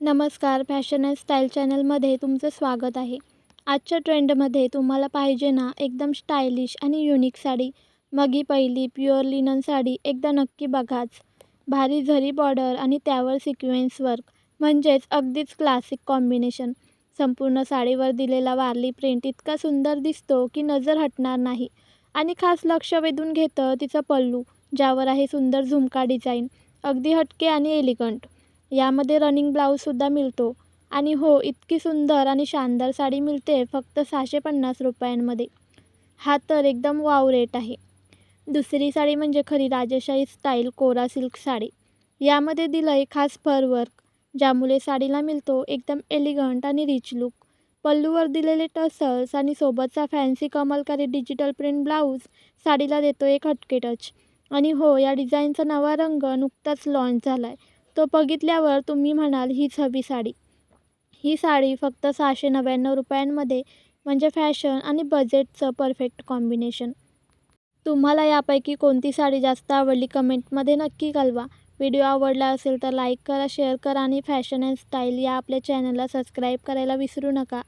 नमस्कार fashion and style चॅनलमध्ये तुमचं स्वागत आहे. आजच्या ट्रेंडमध्ये तुम्हाला पाहिजे ना एकदम स्टायलिश आणि युनिक साडी. मग ही पहिली प्युअर लिनन साडी एकदा नक्की बघाच. भारी झरी बॉर्डर आणि त्यावर सिक्वेन्स वर्क म्हणजेच अगदीच क्लासिक कॉम्बिनेशन संपूर्ण साडीवर दिलेला वारली प्रिंट इतका सुंदर दिसतो की नजर हटणार नाही. आणि खास लक्ष वेधून घेतं तिचं पल्लू ज्यावर आहे सुंदर झुमका डिझाईन अगदी हटके आणि एलिगंट यामध्ये रनिंग ब्लाऊजसुद्धा मिळतो. आणि हो इतकी सुंदर आणि शानदार साडी मिळते फक्त सहाशे पन्नास रुपयांमध्ये. हा तर एकदम वाव रेट आहे. दुसरी साडी म्हणजे खरी राजेशाही स्टाईल कोरा सिल्क साडी. यामध्ये दिलं आहे खास फर वर्क ज्यामुळे साडीला मिळतो एकदम एलिगंट आणि रिच लुक पल्लूवर दिलेले टसल्स आणि सोबतचा fancy Kalamkari digital print blouse साडीला देतो एक हटके टच आणि हो या डिझाईनचा नवा रंग नुकताच लॉन्च झाला आहे तो बघितल्यावर तुम्ही म्हणाल हीच हवी साडी. ही साडी फक्त सहाशे नव्याण्णव रुपयांमध्ये म्हणजे फॅशन आणि बजेटचं परफेक्ट कॉम्बिनेशन. तुम्हाला यापैकी कोणती साडी जास्त आवडली कमेंटमध्ये नक्की कळवा. व्हिडिओ आवडला असेल तर लाईक करा शेअर करा आणि फॅशन अँड स्टाईल या आपल्या चॅनलला सबस्क्राईब करायला विसरू नका.